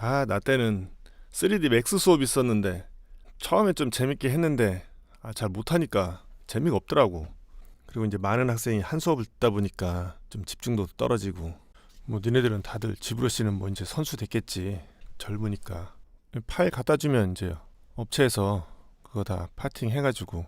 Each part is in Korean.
아, 나 때는 3D 맥스 수업 있었는데 처음에 좀 재밌게 했는데 아, 잘 못하니까 재미가 없더라고. 그리고 이제 많은 학생이 한 수업을 듣다 보니까 좀 집중도도 떨어지고 뭐 니네들은 다들 지브러시는 뭐 이제 선수 됐겠지. 젊으니까 파일 갖다 주면 이제 업체에서 그거 다 파팅 해가지고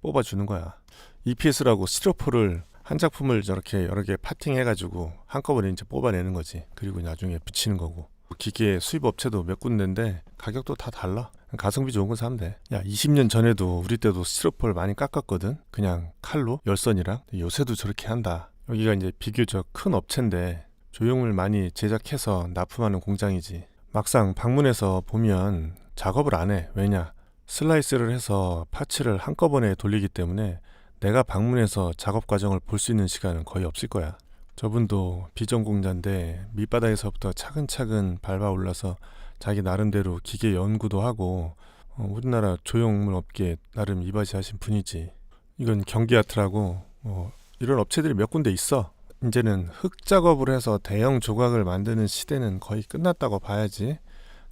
뽑아주는 거야. EPS라고 스티로폴을 한 작품을 저렇게 여러 개 파팅 해가지고 한꺼번에 이제 뽑아내는 거지. 그리고 나중에 붙이는 거고. 기계 수입 업체도 몇 군데인데 가격도 다 달라. 가성비 좋은 거 사면 돼. 야, 20년 전에도 우리 때도 스티로폴 많이 깎았거든. 그냥 칼로 열선이랑. 요새도 저렇게 한다. 여기가 이제 비교적 큰 업체인데 조형물 많이 제작해서 납품하는 공장이지. 막상 방문해서 보면 작업을 안 해. 왜냐? 슬라이스를 해서 파츠를 한꺼번에 돌리기 때문에 내가 방문해서 작업 과정을 볼 수 있는 시간은 거의 없을 거야. 저분도 비전공자인데 밑바닥에서부터 차근차근 밟아 올라서 자기 나름대로 기계 연구도 하고 어, 우리나라 조형물 업계에 나름 이바지하신 분이지. 이건 경기아트라고 뭐 이런 업체들이 몇 군데 있어. 이제는 흙 작업을 해서 대형 조각을 만드는 시대는 거의 끝났다고 봐야지.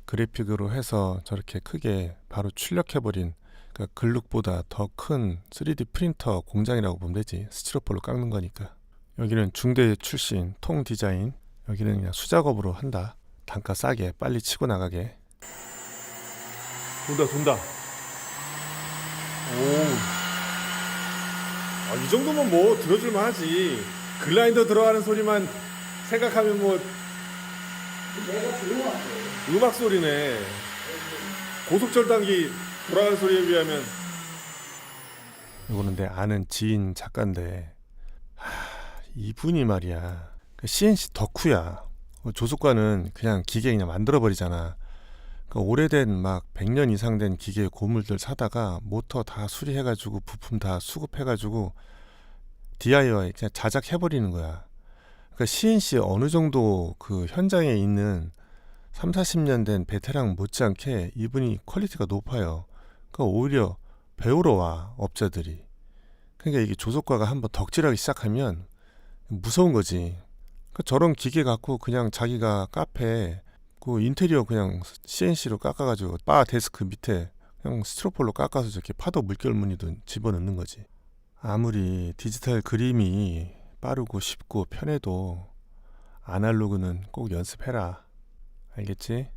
그래픽으로 해서 저렇게 크게 바로 출력해버린 그러니까 글룩보다 더 큰 3D 프린터 공장이라고 보면 되지. 스티로폴로 깎는 거니까. 여기는 중대 출신 통 디자인. 여기는 그냥 수작업으로 한다. 단가 싸게 빨리 치고 나가게. 돈다 돈다. 오. 아, 이 정도면 뭐 들어줄만 하지. 글라인더 들어가는 소리만 생각하면 뭐. 음악 소리네. 고속절단기 돌아가는 소리에 비하면. 이거는 내 아는 지인 작가인데, 하, 이분이 말이야. 그 CNC 덕후야. 그 조속과는 그냥 기계 그냥 만들어 버리잖아. 그 오래된 막 100년 이상 된 기계 고물들 사다가 모터 다 수리해가지고 부품 다 수급해가지고 DIY 그냥 자작해버리는 거야. 그러니까 CNC 어느 정도 그 현장에 있는 3, 40년 된 베테랑 못지않게 이분이 퀄리티가 높아요. 그러니까 오히려 배우러 와 업자들이. 그러니까 이게 조속과가 한번 덕질하기 시작하면 무서운 거지. 그러니까 저런 기계 갖고 그냥 자기가 카페 그 인테리어 그냥 CNC로 깎아가지고 바 데스크 밑에 그냥 스티로폴로 깎아서 저렇게 파도 물결 무늬도 집어넣는 거지. 아무리 디지털 그림이 빠르고 쉽고 편해도 아날로그는 꼭 연습해라. 알겠지?